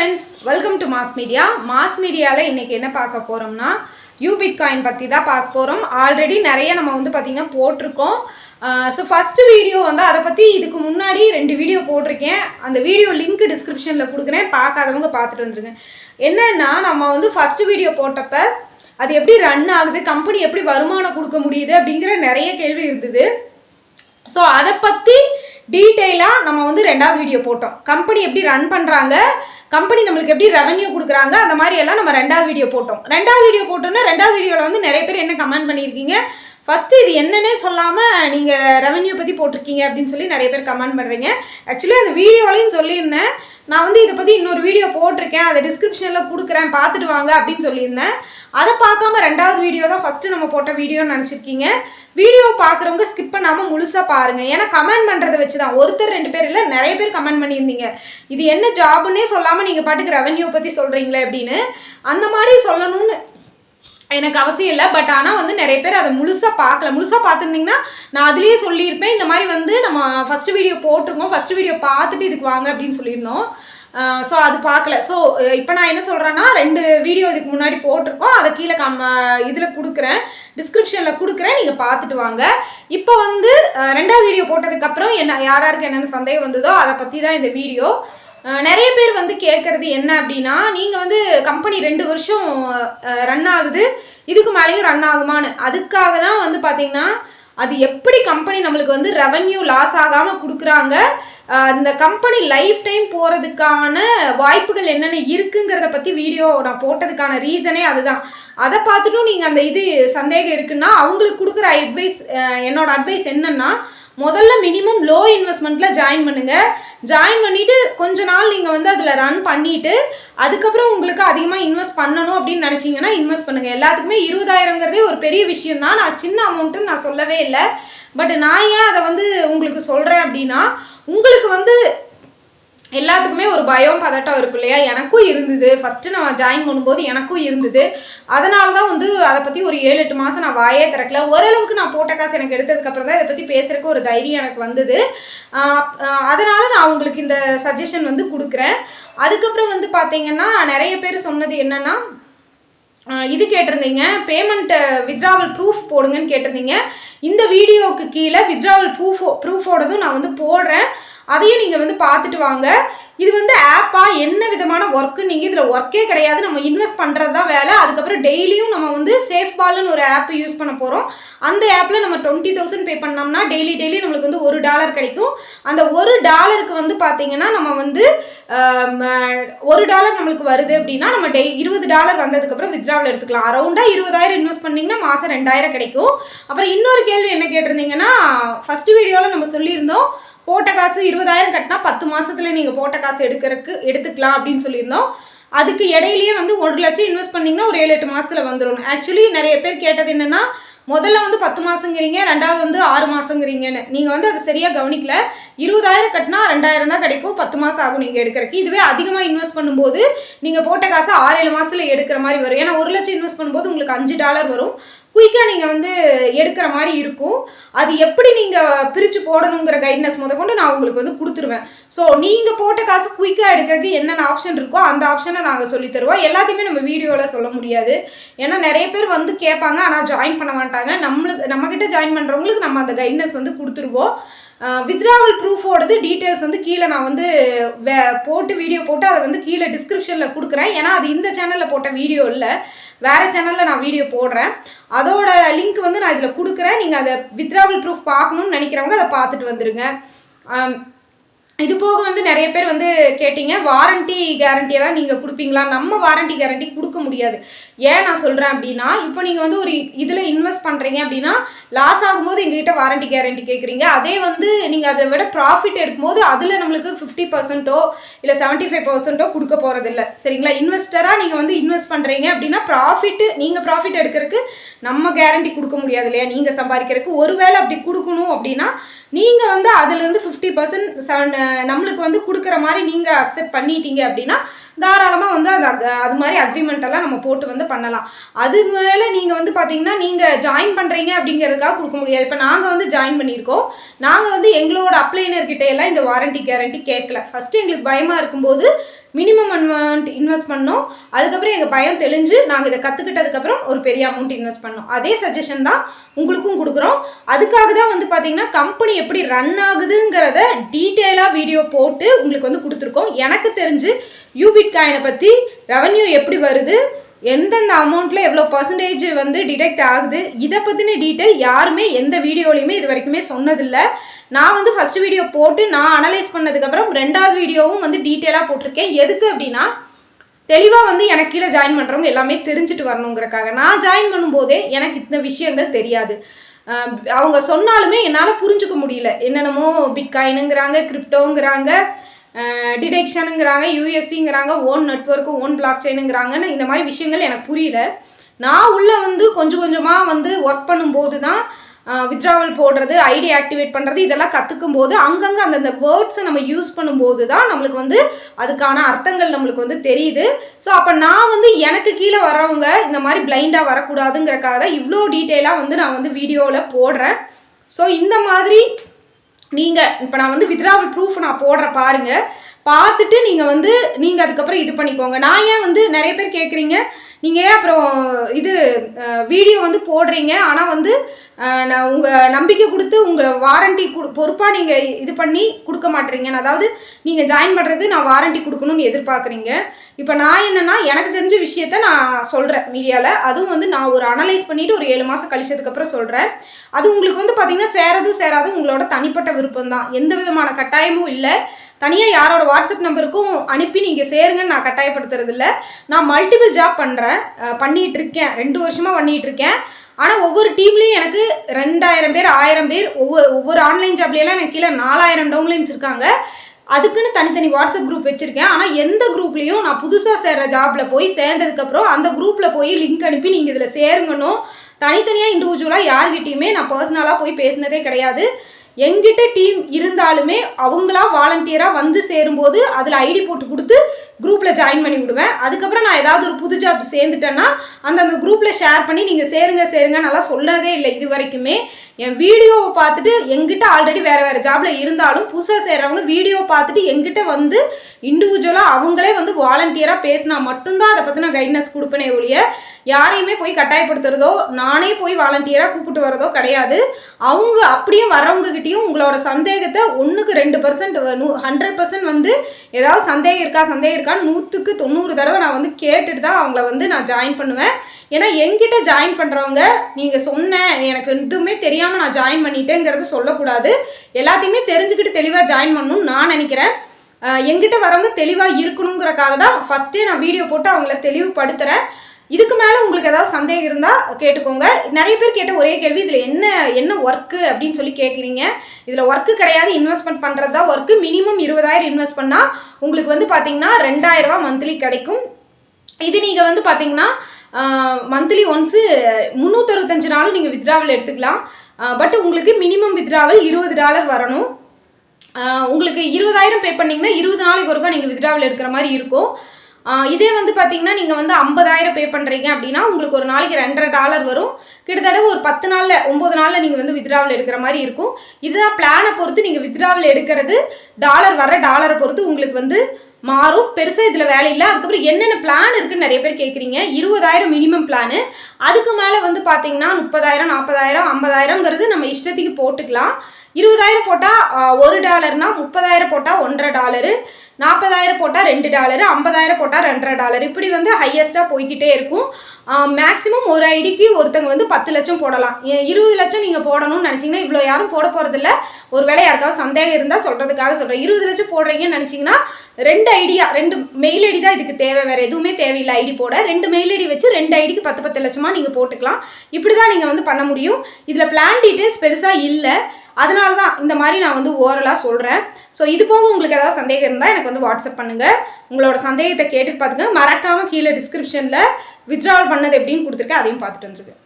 Friends welcome to mass media mass மீடியாவில் இன்றைக்கி என்ன பார்க்க போகிறோம்னா யூபிட் காயின் பற்றி தான் பார்க்க போகிறோம் ஆல்ரெடி நிறைய நம்ம வந்து பார்த்திங்கன்னா போட்டிருக்கோம். ஸோ ஃபஸ்ட்டு வீடியோ வந்து அதை பற்றி இதுக்கு முன்னாடி ரெண்டு வீடியோ போட்டிருக்கேன். அந்த வீடியோ லிங்க் டிஸ்கிரிப்ஷனில் கொடுக்குறேன். பார்க்காதவங்க பார்த்துட்டு வந்துருங்க. என்னென்னா நம்ம வந்து ஃபஸ்ட்டு வீடியோ போட்டப்ப அது எப்படி ரன் ஆகுது கம்பெனி எப்படி வருமானம் கொடுக்க முடியுது அப்படிங்கிற நிறைய கேள்வி இருந்தது. ஸோ அதை பற்றி டீட்டெயிலாக நம்ம வந்து ரெண்டாவது வீடியோ போட்டோம். கம்பெனி எப்படி ரன் பண்ணுறாங்க கம்பெனி நம்மளுக்கு எப்படி ரெவன்யூ கொடுக்குறாங்க அந்த மாதிரி எல்லாம் நம்ம ரெண்டாவது வீடியோ போட்டோம். ரெண்டாவது வீடியோ போட்டோன்னா ரெண்டாவது வீடியோவில் வந்து நிறைய பேர் என்ன கமெண்ட் பண்ணியிருக்கீங்க? ஃபஸ்ட்டு இது என்னன்னே சொல்லாமல் நீங்கள் ரெவன்யூ பற்றி போட்டிருக்கீங்க அப்படின்னு சொல்லி நிறைய பேர் கமெண்ட் பண்ணுறீங்க ஆக்சுவலி அந்த வீடியோலையும் சொல்லியிருந்தேன். நான் வந்து இதை பற்றி இன்னொரு வீடியோ போட்டிருக்கேன். அதை டிஸ்கிரிப்ஷனில் கொடுக்குறேன். பார்த்துட்டு வாங்க அப்படின்னு சொல்லியிருந்தேன். அதை பார்க்காம ரெண்டாவது வீடியோ தான் ஃபஸ்ட்டு நம்ம போட்ட வீடியோன்னு நினச்சிருக்கீங்க. வீடியோ பார்க்குறவங்க ஸ்கிப் பண்ணாமல் முழுசாக பாருங்கள் ஏன்னா கமெண்ட் பண்ணுறத வச்சு தான் ஒருத்தர் ரெண்டு பேர் இல்லை நிறைய பேர் கமெண்ட் பண்ணியிருந்தீங்க. இது என்ன ஜாப்னே சொல்லாமல் நீங்கள் பாட்டுக்கு ரெவன்யூ பற்றி சொல்கிறீங்களே அப்படின்னு. அந்த மாதிரி சொல்லணும்னு எனக்கு அவசியம் இல்லை பட் ஆனால் வந்து நிறைய பேர் அதை முழுசாக பார்க்கல. முழுசாக பார்த்துருந்தீங்கன்னா நான் அதுலேயே சொல்லியிருப்பேன் இந்த மாதிரி வந்து நம்ம ஃபஸ்ட்டு வீடியோ போட்டிருக்கோம் ஃபஸ்ட்டு வீடியோ பார்த்துட்டு இதுக்கு வாங்க அப்படின்னு சொல்லியிருந்தோம். ஸோ அது பார்க்கல. ஸோ இப்போ நான் என்ன சொல்கிறேன்னா ரெண்டு வீடியோ இதுக்கு முன்னாடி போட்டிருக்கோம் அதை கீழே கம் இதில் கொடுக்குறேன் டிஸ்கிரிப்ஷனில் கொடுக்குறேன் நீங்கள் பார்த்துட்டு வாங்க. இப்போ வந்து ரெண்டாவது வீடியோ போட்டதுக்கப்புறம் என்ன யார் யாருக்கு என்னென்ன சந்தேகம் வந்ததோ அதை பற்றி தான் இந்த வீடியோ நிறைய பேர் வந்து கேட்குறது என்ன அப்படின்னா நீங்கள் வந்து கம்பெனி ரெண்டு வருஷம் ரன் ஆகுது இதுக்கு மேலேயும் ரன் ஆகுமான்னு. அதுக்காக தான் வந்து பார்த்தீங்கன்னா அது எப்படி கம்பெனி நம்மளுக்கு வந்து ரெவன்யூ லாஸ் ஆகாமல் கொடுக்குறாங்க அந்த இந்த கம்பெனி லைஃப் டைம் போகிறதுக்கான வாய்ப்புகள் என்னென்ன இருக்குங்கிறத பற்றி வீடியோ நான் போட்டதுக்கான ரீசனே அதுதான். அதை பார்த்துட்டும் நீங்கள் அந்த இது சந்தேகம் இருக்குன்னா அவங்களுக்கு கொடுக்குற அட்வைஸ் என்னோட அட்வைஸ் என்னென்னா முதல்ல மினிமம் லோ இன்வெஸ்ட்மெண்ட்டில் ஜாயின் பண்ணுங்கள் ஜாயின் பண்ணிவிட்டு கொஞ்ச நாள் நீங்கள் வந்து அதில் ரன் பண்ணிவிட்டு அதுக்கப்புறம் உங்களுக்கு அதிகமாக இன்வெஸ்ட் பண்ணணும் அப்படின்னு நினச்சிங்கன்னா இன்வெஸ்ட் பண்ணுங்கள் எல்லாத்துக்குமே இருபதாயிரங்கிறதே ஒரு பெரிய விஷயம் தான். நான் சின்ன அமௌண்ட்டுன்னு நான் சொல்லவே இல்லை. பட் நான் ஏன் அதை வந்து உங்களுக்கு சொல்கிறேன் அப்படின்னா உங்களுக்கு வந்து எல்லாத்துக்குமே ஒரு பயம் பதட்டம் இருக்கு இல்லையா? எனக்கும் இருந்தது. ஃபஸ்ட்டு நான் ஜாயின் பண்ணும்போது எனக்கும் இருந்தது. அதனால தான் வந்து அதை பற்றி ஒரு ஏழு எட்டு மாதம் நான் வாயே திறக்கல. ஓரளவுக்கு நான் போட்ட காசு எனக்கு எடுத்ததுக்கப்புறம் தான் இதை பற்றி பேசுறதுக்கு ஒரு தைரியம் எனக்கு வந்தது. அதனால் அதனால நான் உங்களுக்கு இந்த சஜஷன் வந்து கொடுக்குறேன். அதுக்கப்புறம் வந்து பார்த்தீங்கன்னா நிறைய பேர் சொன்னது என்னென்னா இது கேட்டிருந்தீங்க. பேமெண்ட்டை வித்ராவல் ப்ரூஃப் போடுங்கன்னு கேட்டிருந்தீங்க. இந்த வீடியோவுக்கு கீழே வித்ராவல் ப்ரூஃபோ ப்ரூஃபோடதும் நான் வந்து போடுறேன். அதையும் நீங்கள் வந்து பார்த்துட்டு வாங்க. இது வந்து ஆப்பா என்ன விதமான ஒர்க்கு நீங்கள் இதில் ஒர்க்கே கிடையாது. நம்ம இன்வெஸ்ட் பண்ணுறது தான் வேலை. அதுக்கப்புறம் டெய்லியும் நம்ம வந்து சேஃப் பால்னு ஒரு ஆப் யூஸ் பண்ண போகிறோம் அந்த ஆப்பில் நம்ம டுவெண்ட்டி தௌசண்ட் பே பண்ணோம்னா டெய்லி டெய்லி நம்மளுக்கு வந்து ஒரு டாலர் கிடைக்கும். அந்த ஒரு டாலருக்கு வந்து பார்த்தீங்கன்னா நம்ம வந்து ஒரு டாலர் நம்மளுக்கு வருது அப்படின்னா நம்ம டெய் இருபது டாலர் வந்ததுக்கப்புறம் வித்ராவில் எடுத்துக்கலாம். அரௌண்டாக இருபதாயிரம் இன்வெஸ்ட் பண்ணிங்கன்னா மாதம் ரெண்டாயிரம் கிடைக்கும். அப்புறம் இன்னொரு கேள்வி என்ன கேட்டிருந்தீங்கன்னா ஃபஸ்ட்டு வீடியோவில் நம்ம சொல்லியிருந்தோம் போட்ட காசு இருபதாயிரம் கட்டினா பத்து மாசத்துல நீங்கள் போட்ட காசு எடுக்கிறதுக்கு எடுத்துக்கலாம் அப்படின்னு சொல்லியிருந்தோம். அதுக்கு இடையிலேயே வந்து ஒரு லட்சம் இன்வெஸ்ட் பண்ணீங்கன்னா ஒரு ஏழு எட்டு மாசத்துல வந்துடும் ஆக்சுவலி நிறைய பேர் கேட்டது என்னன்னா முதல்ல வந்து பத்து மாசங்கிறீங்க ரெண்டாவது வந்து ஆறு மாசங்கிறீங்கன்னு. நீங்கள் வந்து அதை சரியாக கவனிக்கல. இருபதாயிரம் கட்டினா ரெண்டாயிரம் தான் கிடைக்கும் பத்து மாதம் ஆகும் நீங்கள் எடுக்கிறக்கு. இதுவே அதிகமாக இன்வெஸ்ட் பண்ணும்போது நீங்கள் போட்ட காசை ஆறு ஏழு மாசத்துல எடுக்கிற மாதிரி வரும். ஏன்னா ஒரு லட்சம் இன்வெஸ்ட் பண்ணும்போது உங்களுக்கு அஞ்சு டாலர் வரும். குயிக்காக நீங்கள் வந்து எடுக்கிற மாதிரி இருக்கும். அது எப்படி நீங்கள் பிரித்து போடணுங்கிற கைட்னஸ் முதற்கொண்டு நான் உங்களுக்கு வந்து கொடுத்துருவேன். ஸோ நீங்கள் போட்ட காசு குயிக்காக எடுக்கிறதுக்கு என்னென்ன ஆப்ஷன் இருக்கோ அந்த ஆப்ஷனை நாங்கள் சொல்லித்தருவோம் எல்லாத்தையுமே நம்ம வீடியோவில் சொல்ல முடியாது. ஏன்னா நிறைய பேர் வந்து கேட்பாங்க ஆனால் ஜாயின் பண்ண மாட்டாங்க. நம்மளுக்கு நம்மக்கிட்ட ஜாயின் பண்ணுறவங்களுக்கு நம்ம அந்த கைட்னஸ் வந்து கொடுத்துருவோம். வித்ராவல் ப்ரூஃபோடது டீட்டெயில்ஸ் வந்து கீழே நான் வந்து வே போட்டு வீடியோ போட்டு அதை வந்து கீழே டிஸ்கிரிப்ஷனில் கொடுக்குறேன். ஏன்னா அது இந்த சேனலில் போட்ட வீடியோ இல்லை. வேறு சேனலில் நான் வீடியோ போடுறேன். அதோட லிங்க் வந்து நான் இதில் கொடுக்குறேன். நீங்கள் அதை வித்ராவல் ப்ரூஃப் பார்க்கணும்னு நினைக்கிறவங்க அதை பார்த்துட்டு வந்துடுங்க இது போக வந்து நிறைய பேர் வந்து கேட்டீங்க வாரண்டி கேரண்டி எல்லாம் நீங்கள் கொடுப்பீங்களா? நம்ம வாரண்டி கேரண்டி கொடுக்க முடியாது. ஏன் நான் சொல்கிறேன் அப்படின்னா இப்போ நீங்கள் வந்து ஒரு இதில் இன்வெஸ்ட் பண்ணுறீங்க அப்படின்னா லாஸ் ஆகும்போது எங்ககிட்ட வாரண்டி கேரண்டி கேட்குறீங்க அதே வந்து நீங்கள் அதை விட ப்ராஃபிட் எடுக்கும்போது அதில் நம்மளுக்கு ஃபிஃப்டி பர்சன்ட்டோ இல்லை செவன்ட்டி ஃபைவ் பர்சன்ட்டோ கொடுக்க போகிறதில்ல சரிங்களா? இன்வெஸ்டராக நீங்கள் வந்து இன்வெஸ்ட் பண்ணுறீங்க அப்படின்னா ப்ராஃபிட்டு நீங்கள் ப்ராஃபிட் எடுக்கிறதுக்கு நம்ம கேரண்டி கொடுக்க முடியாது இல்லையா? நீங்கள் சம்பாதிக்கிறதுக்கு. ஒருவேளை அப்படி கொடுக்கணும் அப்படின்னா நீங்கள் வந்து அதுலேருந்து ஃபிஃப்டி பர்சன்ட் செவன் நம்மளுக்கு வந்து கொடுக்குற மாதிரி நீங்கள் அக்செப்ட் பண்ணிட்டீங்க அப்படின்னா தாராளமாக வந்து அது அக்- அது மாதிரி அக்ரிமெண்ட் எல்லாம் நம்ம போட்டு வந்து பண்ணலாம். அது மேலே நீங்கள் வந்து பார்த்தீங்கன்னா நீங்கள் ஜாயின் பண்ணுறீங்க அப்படிங்கிறதுக்காக கொடுக்க முடியாது. இப்போ நாங்கள் வந்து ஜாயின் பண்ணியிருக்கோம். நாங்கள் வந்து எங்களோட அப்ளைனர்கிட்ட எல்லாம் இந்த வாரண்டி கேரண்டி கேட்கல ஃபஸ்ட்டு எங்களுக்கு பயமாக இருக்கும்போது மினிமம் அமௌண்ட் இன்வெஸ்ட் பண்ணோம். அதுக்கப்புறம் எங்கள் பயம் தெளிஞ்சு நாங்கள் இதை கற்றுக்கிட்டதுக்கப்புறம் ஒரு பெரிய அமௌண்ட் இன்வெஸ்ட் பண்ணோம். அதே சஜஷன் தான் உங்களுக்கும் கொடுக்குறோம். அதுக்காக தான் வந்து பார்த்தீங்கன்னா கம்பெனி எப்படி ரன் ஆகுதுங்கிறத டீட்டெயிலாக வீடியோ போட்டு உங்களுக்கு வந்து கொடுத்துருக்கோம். எனக்கு தெரிஞ்சு யூபிட் காயினை பற்றி ரெவன்யூ எப்படி வருது எந்தெந்த அமௌண்ட்டில் எவ்வளோ பர்சன்டேஜ் வந்து டிடெக்ட் ஆகுது இதை பற்றின டீட்டெயில் யாருமே எந்த வீடியோலையுமே இது வரைக்குமே சொன்னதில்லை. நான் வந்து ஃபஸ்ட் வீடியோ போட்டு நான் அனலைஸ் பண்ணதுக்கப்புறம் ரெண்டாவது வீடியோவும் வந்து டீட்டெயிலாக போட்டிருக்கேன். எதுக்கு அப்படின்னா தெளிவாக வந்து எனக்கு கீழே ஜாயின் பண்ணுறவங்க எல்லாமே தெரிஞ்சுட்டு வரணுங்கிறக்காக. நான் ஜாயின் பண்ணும்போதே எனக்கு இந்த விஷயங்கள் தெரியாது. அவங்க சொன்னாலுமே என்னால் புரிஞ்சுக்க முடியல. என்னென்னமோ பிட்காயினுங்கிறாங்க கிரிப்டோங்கிறாங்க டிடெக்ஷனுங்கிறாங்க யூஎஸ்சிங்கிறாங்க ஓன் நெட்ஒர்க்கு ஓன் பிளாக் செயினுங்கிறாங்கன்னு இந்த மாதிரி விஷயங்கள் எனக்கு புரியல. நான் உள்ளே வந்து கொஞ்சம் கொஞ்சமாக வந்து ஒர்க் பண்ணும்போது தான் வித்ராவல் போடுறது ஐடி ஆக்டிவேட் பண்ணுறது இதெல்லாம் கற்றுக்கும் போது அங்கங்கே அந்தந்த வேர்ட்ஸை நம்ம யூஸ் பண்ணும்போது தான் நம்மளுக்கு வந்து அதுக்கான அர்த்தங்கள் நம்மளுக்கு வந்து தெரியுது. ஸோ அப்போ நான் வந்து எனக்கு கீழே வரவங்க இந்த மாதிரி பிளைண்டாக வரக்கூடாதுங்கிறக்காக தான் இவ்வளோ டீட்டெயிலாக வந்து நான் வந்து வீடியோவில் போடுறேன். ஸோ இந்த மாதிரி நீங்கள் இப்போ நான் வந்து வித்ராவல் ப்ரூஃப் நான் போடுறேன் பாருங்கள் பார்த்துட்டு நீங்கள் வந்து நீங்கள் அதுக்கப்புறம் இது பண்ணிக்கோங்க. நான் ஏன் வந்து நிறைய பேர் கேட்குறீங்க நீங்கள் அப்புறம் இது வீடியோ வந்து போடுறீங்க? ஆனால் வந்து நான் உங்கள் நம்பிக்கை கொடுத்து உங்கள் வாரண்டி பொறுப்பாக நீங்கள் இது பண்ணி கொடுக்க மாட்டேறீங்க அதாவது நீங்கள் ஜாயின் பண்ணுறது நான் வாரண்டி கொடுக்கணும்னு எதிர்பார்க்குறீங்க. இப்போ நான் என்னென்னா எனக்கு தெரிஞ்ச விஷயத்த நான் சொல்கிறேன் மீடியாவில் அதுவும் வந்து நான் ஒரு அனலைஸ் பண்ணிவிட்டு ஒரு ஏழு மாதம் கழிச்சதுக்கப்புறம் சொல்கிறேன் அது உங்களுக்கு வந்து பார்த்திங்கன்னா சேரதும் சேராதும் உங்களோட தனிப்பட்ட விருப்பம் தான் எந்த விதமான கட்டாயமும் இல்லை. தனியாக யாரோட வாட்ஸ்அப் நம்பருக்கும் அனுப்பி நீங்கள் சேருங்கன்னு நான் கட்டாயப்படுத்துறதில்ல. நான் மல்டிபிள் ஜாப் பண்ணுறேன் பண்ணிகிட்டு இருக்கேன் ரெண்டு வருஷமாக பண்ணிகிட்டு இருக்கேன் ஆனால் ஒவ்வொரு டீம்லேயும் எனக்கு ரெண்டாயிரம் பேர் ஆயிரம் பேர் ஒவ்வொரு ஒவ்வொரு ஆன்லைன் ஜாப்லையெல்லாம் எனக்கு கீழே நாலாயிரம் டவுன்லைன்ஸ் இருக்காங்க. அதுக்குன்னு தனித்தனி வாட்ஸ்அப் குரூப் வச்சுருக்கேன். ஆனால் எந்த குரூப்லேயும் நான் புதுசாக சேர்ற ஜாப்பில் போய் சேர்ந்ததுக்கப்புறம் அந்த குரூப்பில் போய் லிங்க் அனுப்பி நீங்கள் இதில் சேருங்கணும். தனித்தனியாக இண்டிவிஜுவலாக யார்கிட்டயுமே நான் பர்சனலாக போய் பேசினதே கிடையாது. எங்கிட்ட டீம் இருந்தாலுமே அவங்களா வாலண்டியராக வந்து சேரும்போது அதில் ஐடி போட்டு கொடுத்து குரூப்பில் ஜாயின் பண்ணி விடுவேன். அதுக்கப்புறம் நான் ஏதாவது ஒரு புது ஜாப் சேர்ந்துட்டேன்னா அந்தந்த குரூப்பில் ஷேர் பண்ணி நீங்கள் சேருங்க சேருங்க நல்லா சொன்னதே இல்லை. இது வரைக்குமே என் வீடியோவை பார்த்துட்டு எங்கிட்ட ஆல்ரெடி வேறு வேறு ஜாபில் இருந்தாலும் புதுசாக செய்கிறவங்க வீடியோ பார்த்துட்டு எங்கிட்ட வந்து இண்டிவிஜுவலாக அவங்களே வந்து வாலண்டியராக பேசினா மட்டும்தான் அதை பற்றி நான் கைட்னஸ் கொடுப்பேனே ஒழிய யாரையுமே போய் கட்டாயப்படுத்துறதோ நானே போய் வாலண்டியராக கூப்பிட்டு வரதோ கிடையாது. அவங்க அப்படியே வரவங்ககிட்டயும் உங்களோட சந்தேகத்தை ஒன்றுக்கு ரெண்டு பர்சன்ட் ஹண்ட்ரட் பர்சன்ட் வந்து ஏதாவது சந்தேகம் இருக்கா சந்தேகம் இருக்கான்னு நூற்றுக்கு தொண்ணூறு தடவை நான் வந்து கேட்டுட்டு தான் அவங்கள வந்து நான் ஜாயின் பண்ணுவேன். ஏன்னா என்கிட்ட ஜாயின் பண்ணுறவங்க நீங்கள் சொன்ன எனக்கு எதுவுமே தெரியாமல் நான் ஜாயின் பண்ணிட்டேங்கிறது சொல்லக்கூடாது. எல்லாத்தையுமே தெரிஞ்சுக்கிட்டு தெளிவாக ஜாயின் பண்ணணும்னு நான் நினைக்கிறேன். எங்கிட்ட வரவங்க தெளிவாக இருக்கணுங்கிறக்காக தான் ஃபஸ்ட்டே நான் வீடியோ போட்டு அவங்கள தெளிவுபடுத்துகிறேன் இதுக்கு மேலே உங்களுக்கு ஏதாவது சந்தேகம் இருந்தால் கேட்டுக்கோங்க. நிறைய பேர் கேட்ட ஒரே கேள்வி இதில் என்ன என்ன ஒர்க்கு அப்படின்னு சொல்லி கேட்குறீங்க இதில் ஒர்க்கு கிடையாது இன்வெஸ்ட்மெண்ட் பண்ணுறது தான் ஒர்க்கு மினிமம் இருபதாயிரம் இன்வெஸ்ட் பண்ணால் உங்களுக்கு வந்து பார்த்தீங்கன்னா ரெண்டாயிரம் மந்த்லி கிடைக்கும். இது நீங்கள் வந்து பார்த்தீங்கன்னா மந்த்லி ஒன்ஸு முந்நூற்றறுபத்தஞ்சு நாளும் நீங்கள் வித்ராவில் எடுத்துக்கலாம். பட் உங்களுக்கு மினிமம் வித்ராவல் இருபது டாலர் வரணும். உங்களுக்கு இருபதாயிரம் பே பண்ணிங்கன்னா இருபது நாளைக்கு ஒருக்கா நீங்கள் வித்ராவல் எடுக்கிற மாதிரி இருக்கும். இதே வந்து பார்த்தீங்கன்னா நீங்கள் வந்து ஐம்பதாயிரம் பே பண்ணுறீங்க அப்படின்னா உங்களுக்கு ஒரு நாளைக்கு ரெண்டரை டாலர் வரும். கிட்டத்தட்ட ஒரு பத்து நாளில் ஒம்பது நாளில் நீங்கள் வந்து வித்ராவல் எடுக்கிற மாதிரி இருக்கும். இதுதான் பிளானை பொறுத்து நீங்கள் வித்ராவல் எடுக்கிறது. டாலர் வர டாலரை பொறுத்து உங்களுக்கு வந்து மாறும். பெருசாக இதில் வேலை இல்லை. அதுக்கப்புறம் என்னென்ன பிளான் இருக்குன்னு நிறைய பேர் கேட்குறீங்க இருபதாயிரம் மினிமம் பிளானு அதுக்கு மேலே வந்து பார்த்தீங்கன்னா முப்பதாயிரம் நாற்பதாயிரம் ஐம்பதாயிரங்கிறது நம்ம இஷ்டத்துக்கு போட்டுக்கலாம். இருபதாயிரம் போட்டால் ஒரு டாலர்னால் முப்பதாயிரம் போட்டால் ஒன்றரை டாலரு நாற்பதாயிரம் போட்டால் ரெண்டு டாலரு ஐம்பதாயிரம் போட்டால் ரெண்டரை டாலர். இப்படி வந்து ஹையஸ்ட்டாக போய்க்கிட்டே இருக்கும். மேக்ஸிமம் ஒரு ஐடிக்கு ஒருத்தங்க வந்து பத்து லட்சம் போடலாம். இருபது லட்சம் நீங்கள் போடணும்னு நினச்சிங்கன்னா இவ்வளோ யாரும் போட போகிறதில்ல ஒரு வேலை யாருக்காவது சந்தேகம் இருந்தால் சொல்கிறதுக்காக சொல்கிறேன் இருபது லட்சம் போடுறீங்கன்னு நினச்சிங்கன்னா ரெண்டு ஐடியா ரெண்டு மெயில் ஐடி தான் இதுக்கு தேவை. வேறு எதுவுமே தேவையில்லை ஐடி போட. ரெண்டு மெயில் ஐடி வச்சு ரெண்டு ஐடிக்கு பத்து பத்து லட்சமாக நீங்கள் போட்டுக்கலாம். இப்படி தான் நீங்கள் வந்து பண்ண முடியும். இதில் பிளான் டீட்டெயில்ஸ் பெருசாக இல்லை. அதனால தான் இந்த மாதிரி நான் வந்து ஓரலாக சொல்கிறேன் ஸோ இது போக உங்களுக்கு ஏதாவது சந்தேகம் இருந்தால் எனக்கு வந்து வாட்ஸ்அப் பண்ணுங்கள் உங்களோட சந்தேகத்தை கேட்டுட்டு பார்த்துங்க மறக்காமல் கீழே டிஸ்கிரிப்ஷனில் வித்ட்ராவல் பண்ணது எப்படின்னு கொடுத்துருக்கேன். அதையும் பார்த்துட்டு வந்துருக்கு